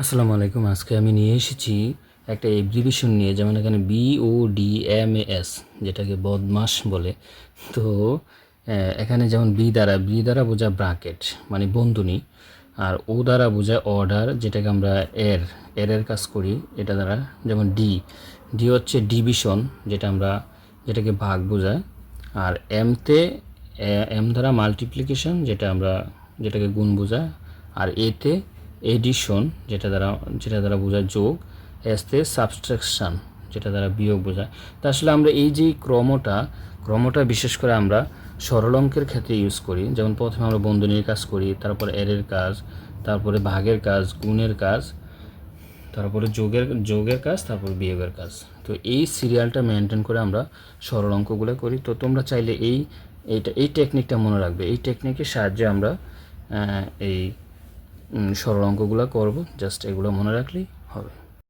আসসালামু আলাইকুম। আজকে আমি নিয়ে এসেছি একটা এক্সিবিশন নিয়ে, যেমন এখানে B O D M S যেটাকে বদমাস বলে। তো এখানে যেমন বি দ্বারা বি দ্বারা বোঝা ব্রাকেট মানে বন্ধনী, আর ও দ্বারা বোঝায় অর্ডার যেটাকে আমরা এর এরের কাজ করি, এটা দ্বারা যেমন ডি ডি হচ্ছে ডিভিশন যেটা আমরা, যেটাকে ভাগ বোঝায়। আর এমতে এম দ্বারা মাল্টিপ্লিকেশন যেটা আমরা, যেটাকে গুণ বোঝায়। আর এতে এডিশন, যেটা দ্বারা যেটা দ্বারা বোঝায় যোগ এসতে সাবস্ট্রাকশন যেটা দ্বারা বিয়োগ বোঝায়। তা আসলে আমরা এই যে ক্রমটা ক্রমটা বিশেষ করে আমরা সরল অঙ্কের ক্ষেত্রে ইউজ করি। যেমন প্রথমে আমরা বন্ধনীর কাজ করি, তারপর এরের কাজ, তারপরে ভাগের কাজ, গুণের কাজ, তারপরে যোগের যোগের কাজ, তারপর বিয়োগের কাজ। তো এই সিরিয়ালটা মেনটেন করে আমরা সরল অঙ্কগুলো করি। তো তোমরা চাইলে এই এইটা এই টেকনিকটা মনে রাখবে। এই টেকনিকের সাহায্যে আমরা এই সরল অঙ্কগুলো করব জাস্ট এগুলো মনে রাখলেই হবে।